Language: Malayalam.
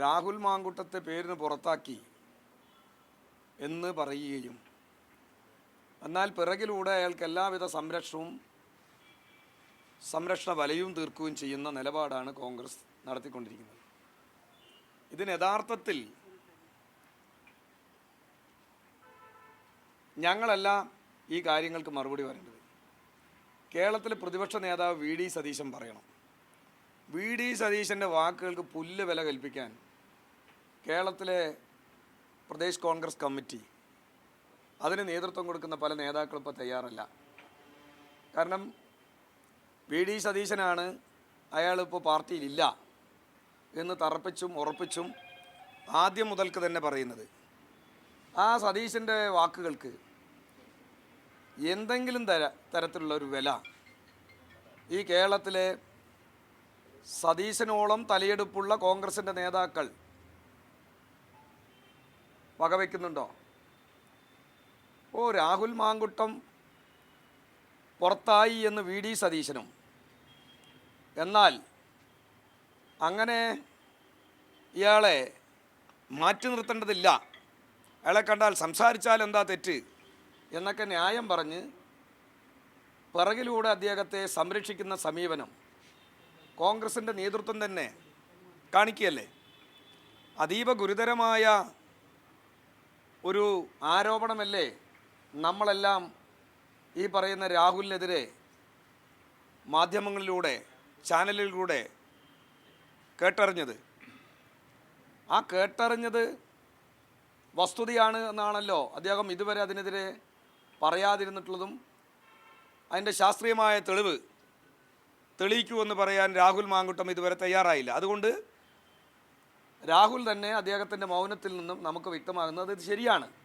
രാഹുൽ മാങ്കുട്ടത്തെ പേരിന് പുറത്താക്കി എന്ന് പറയുകയും എന്നാൽ പിറകിലൂടെ അയാൾക്ക് എല്ലാവിധ സംരക്ഷണവും സംരക്ഷണ വലയും തീർക്കുകയും ചെയ്യുന്ന നിലപാടാണ് കോൺഗ്രസ് നടത്തിക്കൊണ്ടിരിക്കുന്നത്. ഇതിന് യഥാർത്ഥത്തിൽ ഞങ്ങളല്ല ഈ കാര്യങ്ങൾക്ക് മറുപടി പറയേണ്ടത്. കേരളത്തിലെ പ്രതിപക്ഷ നേതാവ് വി ഡി സതീശൻ പറയണം. വി ഡി സതീശന്റെ വാക്കുകൾക്ക് പുല്ല് വില കൽപ്പിക്കാൻ കേരളത്തിലെ പ്രദേശ് കോൺഗ്രസ് കമ്മിറ്റി അതിന് നേതൃത്വം കൊടുക്കുന്ന പല നേതാക്കളും ഇപ്പോൾ തയ്യാറല്ല. കാരണം വി ഡി സതീശനാണ് അയാളിപ്പോൾ പാർട്ടിയിലില്ല എന്ന് തറപ്പിച്ചും ഉറപ്പിച്ചും ആദ്യം മുതൽക്ക് തന്നെ പറയുന്നത്. ആ സതീശന്റെ വാക്കുകൾക്ക് എന്തെങ്കിലും തര തരത്തിലുള്ള ഒരു വില ഈ കേരളത്തിലെ സതീശനോളം തലയെടുപ്പുള്ള കോൺഗ്രസിന്റെ നേതാക്കൾ വകവയ്ക്കുന്നുണ്ടോ ഓ രാഹുൽ മാങ്കുട്ടം പുറത്തായി എന്ന് വി ഡി സതീശനും. എന്നാൽ അങ്ങനെ ഇയാളെ മാറ്റി നിർത്തേണ്ടതില്ല. അയാളെ കണ്ടാൽ സംസാരിച്ചാൽ എന്താ തെറ്റ് എന്നൊക്കെ ന്യായം പറഞ്ഞ് പിറകിലൂടെ അദ്ദേഹത്തെ സംരക്ഷിക്കുന്ന സമീപനം കോൺഗ്രസിന്റെ നേതൃത്വം തന്നെ കാണിക്കുകയല്ലേ? അതീവ ഗുരുതരമായ ഒരു ആരോപണമല്ലേ നമ്മളെല്ലാം ഈ പറയുന്ന രാഹുലിനെതിരെ മാധ്യമങ്ങളിലൂടെ ചാനലുകളിലൂടെ കേട്ടറിഞ്ഞത്? ആ കേട്ടറിഞ്ഞത് വസ്തുതയാണ് എന്നാണല്ലോ അദ്ദേഹം ഇതുവരെ അതിനെതിരെ പറയാതിരുന്നിട്ടുള്ളതും. അതിന്റെ ശാസ്ത്രീയമായ തെളിവ് തെളിയിക്കുമെന്ന് പറയാൻ രാഹുൽ മാങ്കുട്ടം ഇതുവരെ തയ്യാറായില്ല. അതുകൊണ്ട് രാഹുൽ തന്നെ അദ്ദേഹത്തിന്റെ മൗനത്തിൽ നിന്നും നമുക്ക് വ്യക്തമാകുന്നത് ഇത് ശരിയാണ്.